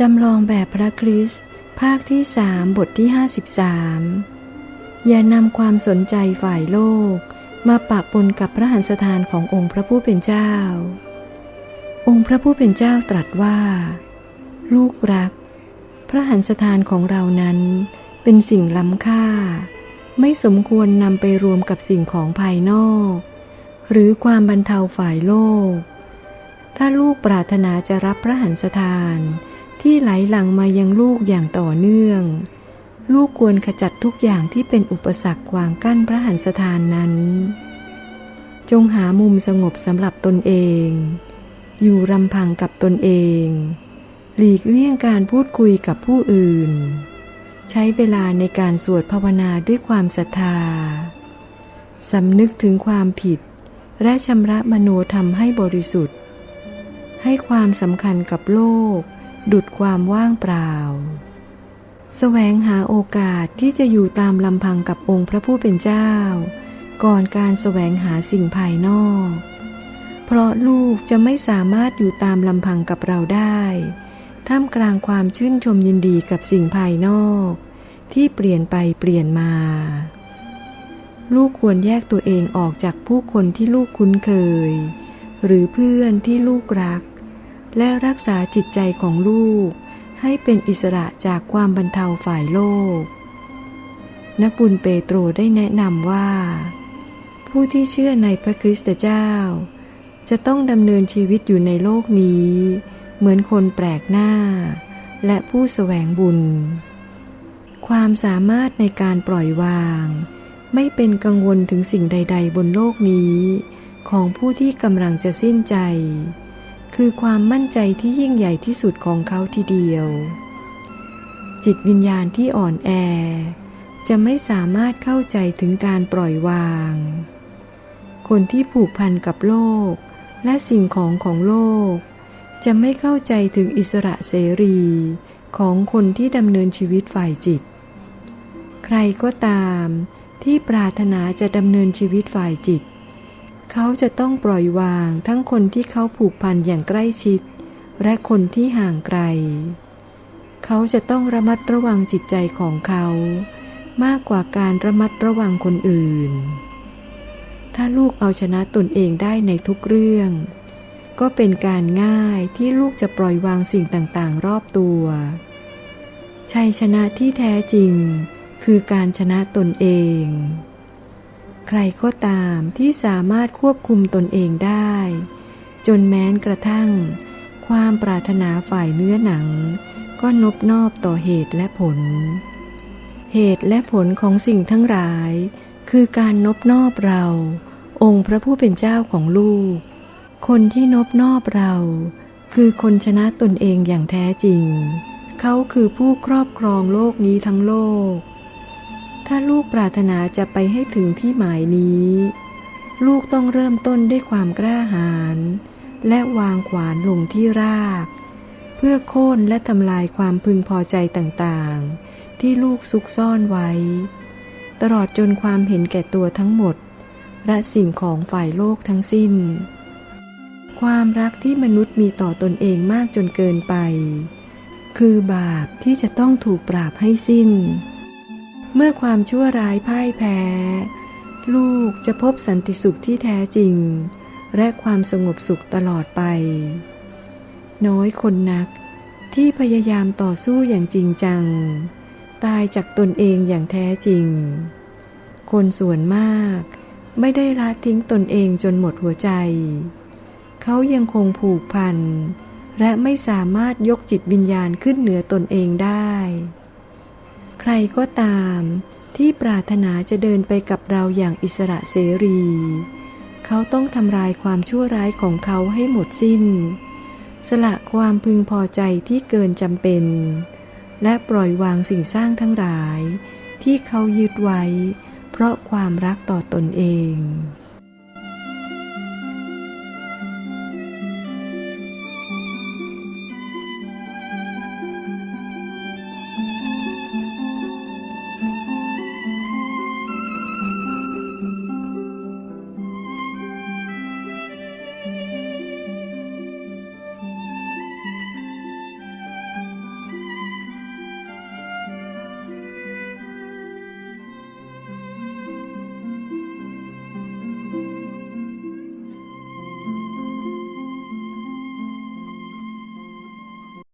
จำลองแบบพระคริสต์ภาคที่สามบทที่ 53 อย่านำความสนใจฝ่ายโลก มาปะปนกับพระหันสถานขององค์พระผู้เป็นเจ้า องค์พระผู้เป็นเจ้าตรัสว่า ลูกรัก พระหันสถานของเรานั้นเป็นสิ่งล้ำค่า ไม่สมควรนำไปรวมกับสิ่งของภายนอก หรือความบรรเทาฝ่ายโลก ถ้าลูกปรารถนาจะรับพระหันสถาน ที่ไหลหลังมายังลูกอย่างต่อเนื่อง ลูกควรขจัดทุกอย่างที่เป็นอุปสรรคขวางกั้นพระหันสถานนั้น จงหามุมสงบสำหรับตนเอง อยู่รำพังกับตนเอง หลีกเลี่ยงการพูดคุยกับผู้อื่น ใช้เวลาในการสวดภาวนาด้วยความศรัทธาสำนึกถึงความผิด และชำระมโนธรรมให้บริสุทธิ์ ให้ความสำคัญกับโลก ดุดความว่างเปล่าแสวงหาโอกาสที่จะอยู่ตามลำพังกับองค์พระผู้เป็นเจ้า ก่อนการแสวงหาสิ่งภายนอก เพราะลูกจะไม่สามารถอยู่ตามลำพังกับเราได้ ท่ามกลางความชื่นชมยินดีกับสิ่งภายนอก ที่เปลี่ยนไปเปลี่ยนมา ลูกควรแยกตัวเองออกจากผู้คนที่ลูกคุ้นเคย หรือเพื่อนที่ลูกรัก และรักษาจิตใจของลูก ให้เป็นอิสระจากความบรรเทาฝ่ายโลก นักบุญเปโตรได้แนะนำว่า ผู้ที่เชื่อในพระคริสต์เจ้า จะต้องดำเนินชีวิตอยู่ในโลกนี้ เหมือนคนแปลกหน้า และผู้แสวงบุญ ความสามารถในการปล่อยวาง ไม่เป็นกังวลถึงสิ่งใด ๆ บนโลกนี้ ของผู้ที่กำลังจะสิ้นใจ คือความมั่นใจที่ยิ่งใหญ่ที่สุดของเขาทีเดียว จิตวิญญาณที่อ่อนแอ จะไม่สามารถเข้าใจถึงการปล่อยวาง คนที่ผูกพันกับโลกและสิ่งของของโลก จะไม่เข้าใจถึงอิสระเสรีของคนที่ดำเนินชีวิตฝ่ายจิต ใครก็ตามที่ปรารถนาจะดำเนินชีวิตฝ่ายจิต เขาจะต้องปล่อยวางทั้งคนที่เขาผูกพันอย่างใกล้ชิด และคนที่ห่างไกล เขาจะต้องระมัดระวังจิตใจของเขา มากกว่าการระมัดระวังคนอื่น ถ้าลูกเอาชนะตนเองได้ในทุกเรื่อง ก็เป็นการง่ายที่ลูกจะปล่อยวางสิ่งต่างๆ รอบตัวชัยชนะที่แท้จริง คือการชนะตนเอง ใครก็ตามที่สามารถควบคุมตนเองได้ จนแม้นกระทั่ง ความปรารถนาฝ่ายเนื้อหนัง ก็นบนอบต่อเหตุและผล เหตุและผลของสิ่งทั้งหลาย คือการนบนอบเรา องค์พระผู้เป็นเจ้าของลูก คนที่นบนอบเรา คือคนชนะตนเองอย่างแท้จริง เขาคือผู้ครอบครองโลกนี้ทั้งโลก ถ้าลูกปรารถนาจะไปให้ถึงที่หมายนี้ ลูกต้องเริ่มต้นด้วยความกล้าหาญและวางขวานลงที่ราก เพื่อโค่นและทำลายความพึงพอใจต่างๆ ที่ลูกซุกซ่อนไว้ ตลอดจนความเห็นแก่ตัวทั้งหมด และสิ่งของฝ่ายโลกทั้งสิ้น ความรักที่มนุษย์มีต่อตนเองมากจนเกินไป คือบาปที่จะต้องถูกปราบให้สิ้น เมื่อความชั่วร้ายพ่ายแพ้ ลูกจะพบสันติสุขที่แท้จริง และความสงบสุขตลอดไป น้อยคนนักที่พยายามต่อสู้อย่างจริงจัง ตายจากตนเองอย่างแท้จริง คนส่วนมากไม่ได้ละทิ้งตนเองจนหมดหัวใจ เขายังคงผูกพัน และไม่สามารถยกจิตวิญญาณขึ้นเหนือตนเองได้ รก็ตามที่ปรารถนาจะเดินไปกับเราอย่างอิสระเสรี เขาต้องทำลายความชั่วร้ายของเขาให้หมดสิ้น สละความพึงพอใจที่เกินจำเป็น และปล่อยวางสิ่งสร้างทั้งหลาย ที่เขายึดไว้ เพราะความรักต่อตนเอง